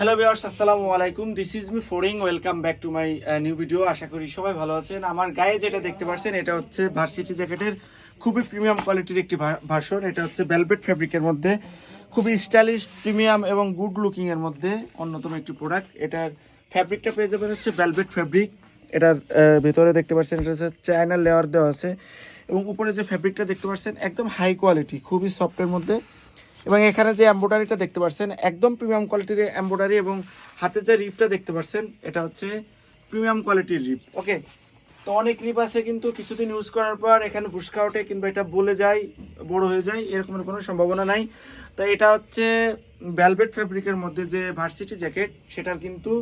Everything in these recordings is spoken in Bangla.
হ্যালো ভিউয়ার্স আসসালামু আলাইকুম। This is me ফোরিং welcome back to my new video আশা করি সবাই ভালো আছেন। আমার গায়ে যেটা দেখতে পাচ্ছেন এটা হচ্ছে ভার্সিটি জ্যাকেটের খুবই প্রিমিয়াম কোয়ালিটির একটি ভার্সন এটা হচ্ছে ভেলভেট ফ্যাব্রিকের মধ্যে। খুবই স্টাইলিশ প্রিমিয়াম এবং গুড লুকিং এর মধ্যে অন্যতম একটি প্রোডাক্ট এটার ফ্যাব্রিকটা পেয়ে যাবেন হচ্ছে ভেলভেট ফ্যাব্রিক এটার ভেতরে দেখতে পাচ্ছেন, এটা হচ্ছে চায়না লেয়ার দেওয়া আছে। এবং উপরে যে ফ্যাব্রিকটা দেখতে পাচ্ছেন, একদম হাই কোয়ালিটি খুবই সফটের মধ্যে। এবং এখানে যে এম্ব্রয়ডারিটা দেখতে পাচ্ছেন একদম প্রিমিয়াম কোয়ালিটির এম্ব্রয়ডারি এবং হাতে যে রিপটা দেখতে পাচ্ছেন এটা হচ্ছে প্রিমিয়াম কোয়ালিটির রিপ। ওকে তো অনেক রিপ আছে কিন্তু কিছুদিন ইউজ করার পর এখানে ভুসকা ওঠে কিংবা এটা বলে যায়, বড় হয়ে যায় এরকমের কোনো সম্ভাবনা নাই। তো এটা হচ্ছে ভ্যালভেট ফ্যাব্রিকের মধ্যে যে ভার্সিটি জ্যাকেট সেটার কিন্তু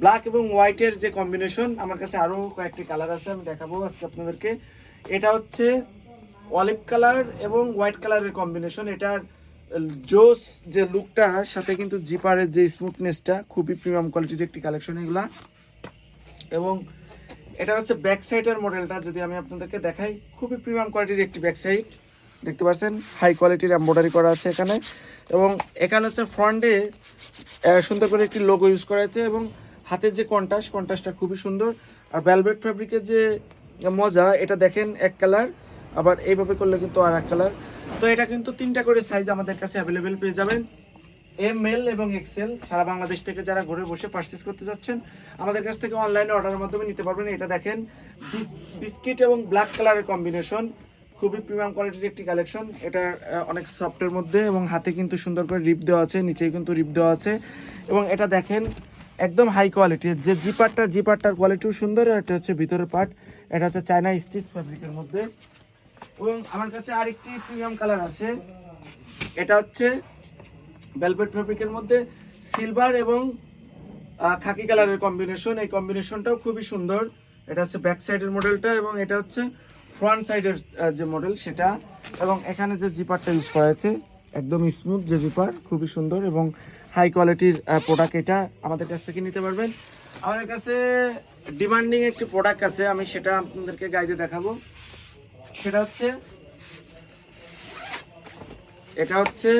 ব্ল্যাক এবং হোয়াইটের যে কম্বিনেশন আমার কাছে আরও কয়েকটি কালার আছে, আমি দেখাবো আজকে আপনাদেরকে। এটা হচ্ছে অলিভ কালার এবং হোয়াইট কালারের কম্বিনেশন এটার জোস যে লুকটা সাথে কিন্তু জিপারের যে স্মুথনেসটা খুবই প্রিমিয়াম কোয়ালিটির একটি কালেকশন এগুলা। এবং এটা হচ্ছে ব্যাক সাইডের মডেলটা যদি আমি আপনাদেরকে দেখাই, খুবই প্রিমিয়াম কোয়ালিটির একটি ব্যাক সাইড দেখতে পাচ্ছেন হাই কোয়ালিটির এম্ব্রয়ডারি করা আছে এখানে। এবং এখানে হচ্ছে ফ্রন্টে সুন্দর করে একটি লোগো ইউজ করা আছে এবং হাতের যে কন্টাস কন্টাসটা খুবই সুন্দর। আর ভ্যালভেট ফ্যাব্রিকের যে মজা, এটা দেখেন এক কালার আবার এইভাবে করলে কিন্তু আর এক কালার তো এটা কিন্তু তিনটা করে সাইজ আমাদের কাছে অ্যাভেলেবেল পেয়ে যাবেন। এম এল এবং এক্সেল সারা বাংলাদেশ থেকে যারা ঘরে বসে পারচেস করতে যাচ্ছেন, আমাদের কাছ থেকে অনলাইনে অর্ডারের মাধ্যমে নিতে পারবেন। এটা দেখেন বিস- বিস্কিট এবং ব্ল্যাক কালারের কম্বিনেশন খুবই প্রিমিয়াম কোয়ালিটির একটি কালেকশন এটা অনেক সফটের মধ্যে এবং হাতে কিন্তু সুন্দর করে রিপ দেওয়া আছে নিচেই কিন্তু রিপ দেওয়া আছে। এবং এটা দেখেন, একদম হাই কোয়ালিটির যে জিপারটা জিপারটার কোয়ালিটিও সুন্দর এটা হচ্ছে ভিতরের পার্ট এটা হচ্ছে চায়না স্টিচ ফ্যাব্রিকের মধ্যে। এবং আমার কাছে আরেকটি প্রিমিয়াম কালার আছে। এটা হচ্ছে ভেলভেট ফ্যাব্রিকের মধ্যে সিলভার এবং খাকি কালারের কম্বিনেশন এই কম্বিনেশনটাও খুবই সুন্দর। এটা হচ্ছে ব্যাক সাইডের মডেলটা এবং এটা হচ্ছে ফ্রন্ট সাইডের যে মডেল সেটা। এবং এখানে যে জিপারটা ইউজ করা আছে একদম স্মুথ যে জিপার খুবই সুন্দর এবং হাই কোয়ালিটির প্রোডাক্ট এটা আমাদের কাছ থেকে নিতে পারবেন। আমাদের কাছে ডিমান্ডিং একটি প্রোডাক্ট আছে, আমি সেটা আপনাদেরকে গাইডে দেখাবো। সেটা হচ্ছে এটা হচ্ছে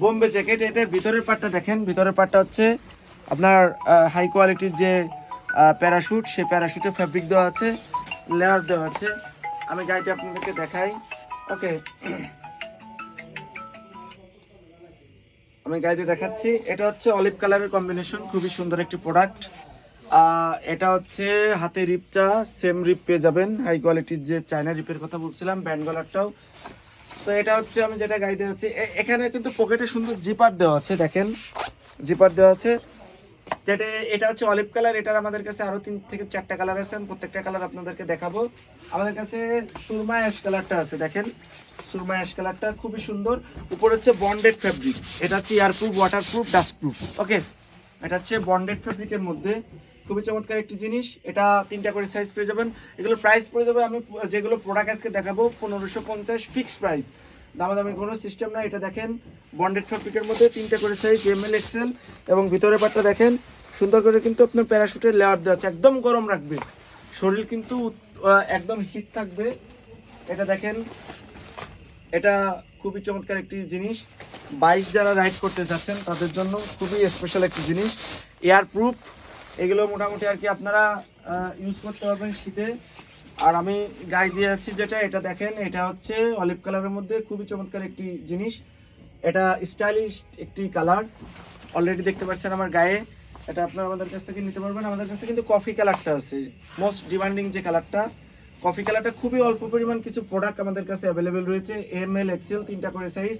বোম্বে জ্যাকেট। এটার ভিতরের পার্টটা দেখেন। ভিতরের পার্টটা হচ্ছে আপনার হাই কোয়ালিটির যে প্যারাশুট সেই প্যারাশুটের ফ্যাব্রিক দেওয়া আছে লেয়ার দেওয়া আছে। আমি গাড়িটা আপনাদেরকে দেখাই। ওকে আমি গাড়িতে দেখাচ্ছি। এটা হচ্ছে অলিভ কালারের কম্বিনেশন খুবই সুন্দর একটি প্রোডাক্ট এটা হচ্ছে হাতে রিপটা সেম রিপ পেয়ে যাবেন। হাই কোয়ালিটির যে চায়না রিপের কথা বলছিলাম ব্যান্ড গলারটাও তো এটা হচ্ছে আমি যেটা গাইতে যাচ্ছি। এখানে কিন্তু পকেটে সুন্দর জিপার দেওয়া আছে, দেখেন। জিপার দেওয়া আছে। যেটা এটা হচ্ছে অলিভ কালার এটার আমাদের কাছে আরও তিন থেকে চারটা কালার আছে। আমি প্রত্যেকটা কালার আপনাদেরকে দেখাবো। আমাদের কাছে সুরমা অ্যাশ কালারটা আছে, দেখেন। সুরমা অ্যাশ কালারটা খুবই সুন্দর। উপরে হচ্ছে বন্ডেড ফ্যাব্রিক এটা হচ্ছে এয়ারপ্রুফ ওয়াটারপ্রুফ ডাস্টপ্রুফ ওকে এটা হচ্ছে বন্ডেড ফ্যাব্রিকের মধ্যে খুবই চমৎকার একটি জিনিস। এটা তিনটা করে সাইজ পেয়ে যাবেন। এগুলো প্রাইস পড়ে যাবে, আমি যেগুলো প্রোডাক্ট আজকে দেখাবো, পনেরোশো পঞ্চাশ ফিক্সড প্রাইস দামাদামি কোনো সিস্টেম না এটা দেখেন বন্ডেড ফ্যাব্রিকের মধ্যে তিনটা করে সাইজ এম এল এক্সেল এবং ভিতরে পাটটা দেখেন। সুন্দর করে কিন্তু আপনার প্যারাশুটের লেয়ার দেওয়া আছে, একদম গরম রাখবে। শরীর কিন্তু একদম হিট থাকবে। এটা দেখেন, এটা খুবই চমৎকার একটি জিনিস। বাইক যারা রাইড করতে যাচ্ছেন, তাদের জন্য খুবই স্পেশাল একটি জিনিস। এয়ার প্রুফ এগুলো মোটামুটি আর কি আপনারা ইউজ করতে পারবেন শীতে। আর আমি গায়ে দিয়ে আছি যেটা, এটা দেখেন, এটা হচ্ছে অলিভ কালারের মধ্যে, খুবই চমৎকার একটি জিনিস। এটা স্টাইলিশ একটি কালার অলরেডি দেখতে পাচ্ছেন আমার গায়ে। এটা আপনারা আমাদের কাছ থেকে নিতে পারবেন। আমাদের কাছে কিন্তু কফি কালারটা আছে। মোস্ট ডিমান্ডিং যে কালারটা কফি কালারটা খুবই অল্প পরিমাণ কিছু প্রোডাক্ট আমাদের কাছে অ্যাভেলেবেল রয়েছে। এম এল এক্সেল তিনটা করে সাইজ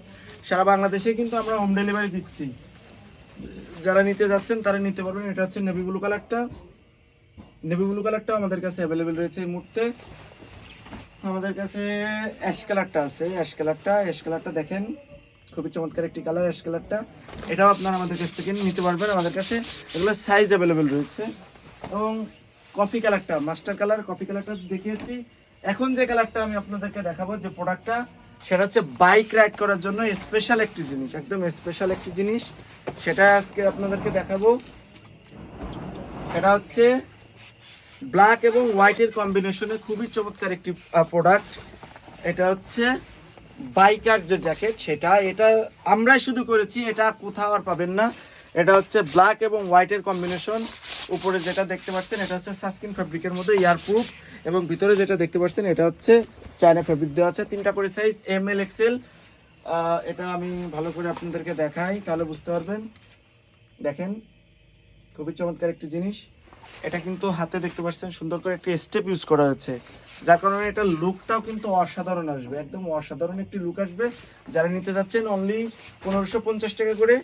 সারা বাংলাদেশে কিন্তু আমরা হোম ডেলিভারি দিচ্ছি। যারা নিতে যাচ্ছেন, তারা নিতে পারবেন। এটা হচ্ছে নেভি ব্লু কালারটা নেভি ব্লু কালারটাও আমাদের কাছে অ্যাভেলেবেল রয়েছে এই মুহূর্তে। আমাদের কাছে অ্যাশ কালারটা আছে। অ্যাশ কালারটা অ্যাশ কালারটা দেখেন। খুবই চমৎকার একটি কালার অ্যাশ কালারটা এটাও আপনারা আমাদের কাছ থেকে নিতে পারবেন। আমাদের কাছে এগুলো সাইজ অ্যাভেলেবেল রয়েছে। এবং কফি কালারটা মাস্টার কালার কফি কালারটা দেখিয়েছি। এখন যে কালারটা আমি আপনাদেরকে দেখাবো, যে প্রোডাক্টটা সেটা হচ্ছে বাইক রাইড করার জন্য স্পেশাল একটি জিনিস, একদম স্পেশাল একটি জিনিস। সেটা আজকে আপনাদেরকে দেখাবো। সেটা হচ্ছে ব্ল্যাক এবং হোয়াইটের কম্বিনেশনে খুবই চমৎকার একটি প্রোডাক্ট এটা হচ্ছে বাইকার যে জ্যাকেট সেটা এটা আমরাই শুধু করেছি, এটা কোথাও আর পাবেন না। এটা হচ্ছে ব্ল্যাক এবং হোয়াইটের কম্বিনেশন উপরে যেটা দেখতে পাচ্ছেন, এটা হচ্ছে সাস্কিন ফ্যাব্রিকের মধ্যে ইয়ার প্রুফ এবং ভিতরে যেটা দেখতে পাচ্ছেন, এটা হচ্ছে চায়না ফ্যাব্রিক দেওয়া আছে। তিনটা করে সাইজ এম এল এক্সেল এটা আমি ভালো করে আপনাদেরকে দেখাই, তাহলে বুঝতে পারবেন। দেখেন, খুবই চমৎকার একটি জিনিস। এটা কিন্তু হাতে দেখতে পাচ্ছেন, সুন্দর করে একটি স্টেপ ইউজ করা হয়েছে। যার কারণে এটা লুকটাও কিন্তু অসাধারণ আসবে, একদম অসাধারণ একটি লুক আসবে। যারা নিতে যাচ্ছেন অনলি পনেরোশো পঞ্চাশ টাকা করে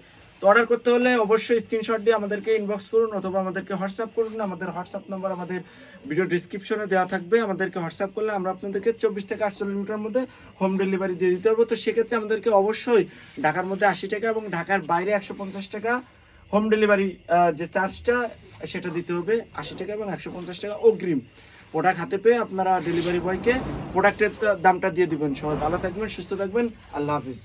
তো অর্ডার করতে হলে অবশ্যই স্ক্রিনশট দিয়ে আমাদেরকে ইনবক্স করুন অথবা আমাদেরকে হোয়াটসঅ্যাপ করুন। আমাদের হোয়াটসঅ্যাপ নাম্বার আমাদের ভিডিও ডিসক্রিপশনে দেওয়া থাকবে। আমাদেরকে হোয়াটসঅ্যাপ করলে আমরা আপনাদেরকে চব্বিশ থেকে আটচল্লিশ মিটার মধ্যে হোম ডেলিভারি দিয়ে দিতে পারব। তো সেক্ষেত্রে আমাদেরকে অবশ্যই ঢাকার মধ্যে আশি টাকা এবং ঢাকার বাইরে একশো পঞ্চাশ টাকা হোম ডেলিভারি যে চার্জটা সেটা দিতে হবে। আশি টাকা এবং একশো পঞ্চাশ টাকা অগ্রিম প্রোডাক্ট হাতে পেয়ে আপনারা ডেলিভারি বয়কে প্রোডাক্টের দামটা দিয়ে দিবেন। সবাই ভালো থাকবেন, সুস্থ থাকবেন। আল্লাহ হাফিজ।